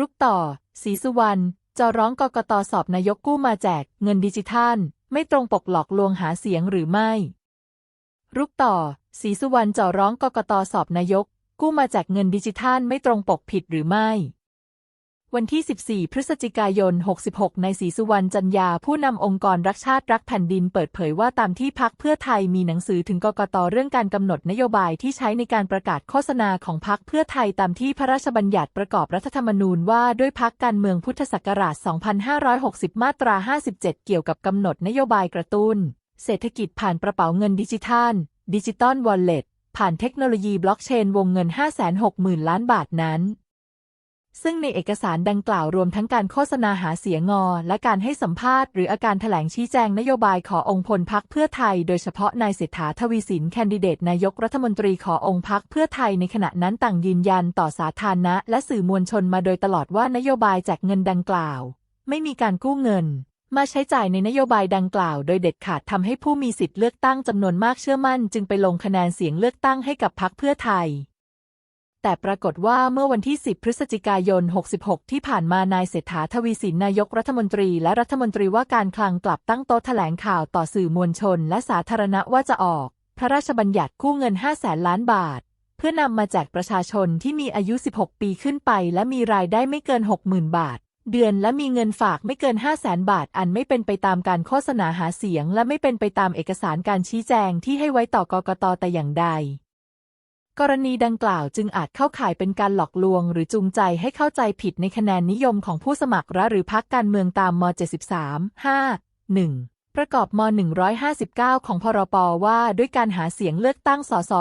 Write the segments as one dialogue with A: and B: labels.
A: รุกต่อ สีสุวรรณจะร้องกกตสอบนายกกู้มาแจก เงินดิจิทัล ไม่ตรงปกหลอกลวงหาเสียงหรือไม่ รุกต่อ สีสุวรรณจะร้องกกตสอบนายก กู้มาแจกเงินดิจิทัลไม่ตรงปกผิดหรือไม่ วันที่ 14 พฤศจิกายน 66 ในศรีสุวรรณจันยา ผู้นำองค์กรรักชาติรักแผ่นดินเปิดเผยว่าตามที่พักเพื่อไทยมีหนังสือถึงกกตเรื่องการกำหนดนโยบายที่ใช้ในการประกาศโฆษณาของพักเพื่อไทยตามที่พระราชบัญญัติประกอบรัฐธรรมนูญว่าด้วยพักการเมืองพุทธศักราช 2560 มาตรา 57 เกี่ยวกับกำหนดนโยบายกระตุ้น เศรษฐกิจผ่านกระเป๋าเงินดิจิทัล ดิจิตอลวอลเล็ตผ่านเทคโนโลยีบล็อกเชนวงเงิน 560,000 ล้านบาทนั้น ซึ่งในเอกสารดังกล่าวรวมทั้งการโฆษณาหาเสียงอและการให้สัมภาษณ์หรืออาการแถลงชี้แจงนโยบายขอองค์พลพักเพื่อไทย โดยเฉพาะนายเศรษฐาทวีสินแคนดิเดตนายกรัฐมนตรีขอองค์พักเพื่อไทยในขณะนั้นต่างยืนยันต่อสาธารณะ และสื่อมวลชนมาโดยตลอดว่านโยบายแจกเงินดังกล่าว ไม่มีการกู้เงินมาใช้จ่ายในนโยบายดังกล่าวโดยเด็ดขาดทำให้ผู้มีสิทธิ์เลือกตั้งจำนวนมากเชื่อมั่น จึงไปลงคะแนนเสียงเลือกตั้งให้กับพักเพื่อไทย แต่ปรากฏว่าเมื่อวันที่ 10 พฤศจิกายน 66 ที่ผ่านมานายเศรษฐาทวีสินนายกรัฐมนตรีและรัฐมนตรีว่าการคลังกลับตั้งโต๊ะแถลงข่าวต่อสื่อมวลชน และสาธารณะว่าจะออก พระราชบัญญัติกู้เงิน5แสนล้านบาท เพื่อนำมาแจกประชาชนที่มีอายุ 16 ปีขึ้นไป และมีรายได้ไม่เกิน 60,000 บาท เดือนและมีเงินฝากไม่เกิน 5 0 0แสนบาท อันไม่เป็นไปตามการโฆษณาหาเสียง และไม่เป็นไปตามเอกสารการชี้แจงที่ให้ไว้ต่อกกตแต่อย่างใด กรณีดังกล่าวจึงอาจเข้าข่ายเป็นการหลอกลวง หรือจูงใจให้เข้าใจผิดในคะแนนนิยมของผู้สมัครหรือพักการเมืองตามม 73 5 1 ประกอบม 159 ของพรปว่าด้วยการหาเสียงเลือกตั้งสส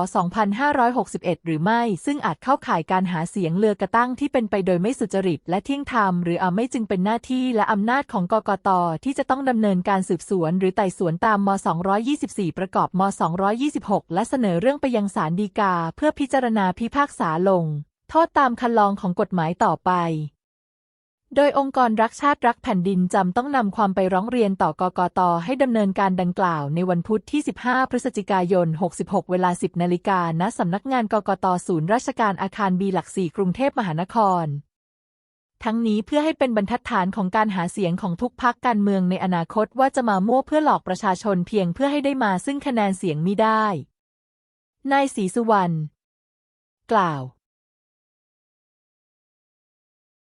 A: 2561 หรือไม่ ซึ่งอาจเข้าข่ายการหาเสียงเลือกตั้งที่เป็นไปโดยไม่สุจริตและเที่ยงธรรมหรืออาไม่จึงเป็นหน้าที่และอำนาจของกกตที่จะต้องดำเนินการสืบสวน หรือไต่สวนตามม 224 ประกอบม 226 และเสนอเรื่องไปยังศาลฎีกา เพื่อพิจารณาพิพากษาลง โทษตามคันลองของกฎหมายต่อไป โดยองค์กรรักชาติรักแผ่นดินจำต้องนำความไปร้องเรียนต่อกกตให้ดำเนินการดังกล่าวในวันพุธที่ 15 พฤศจิกายน 66 เวลา 10 นาฬิกาณสำนักงานกกตศูนย์ราชการอาคารบีหลักสี่กรุงเทพมหานคร ทั้งนี้เพื่อให้เป็นบรรทัดฐานของการหาเสียงของทุกพักการเมืองในอนาคตว่าจะมามั่วเพื่อหลอกประชาชนเพียงเพื่อให้ได้มาซึ่งคะแนนเสียงมิได้ นายศรีสุวรรณกล่าว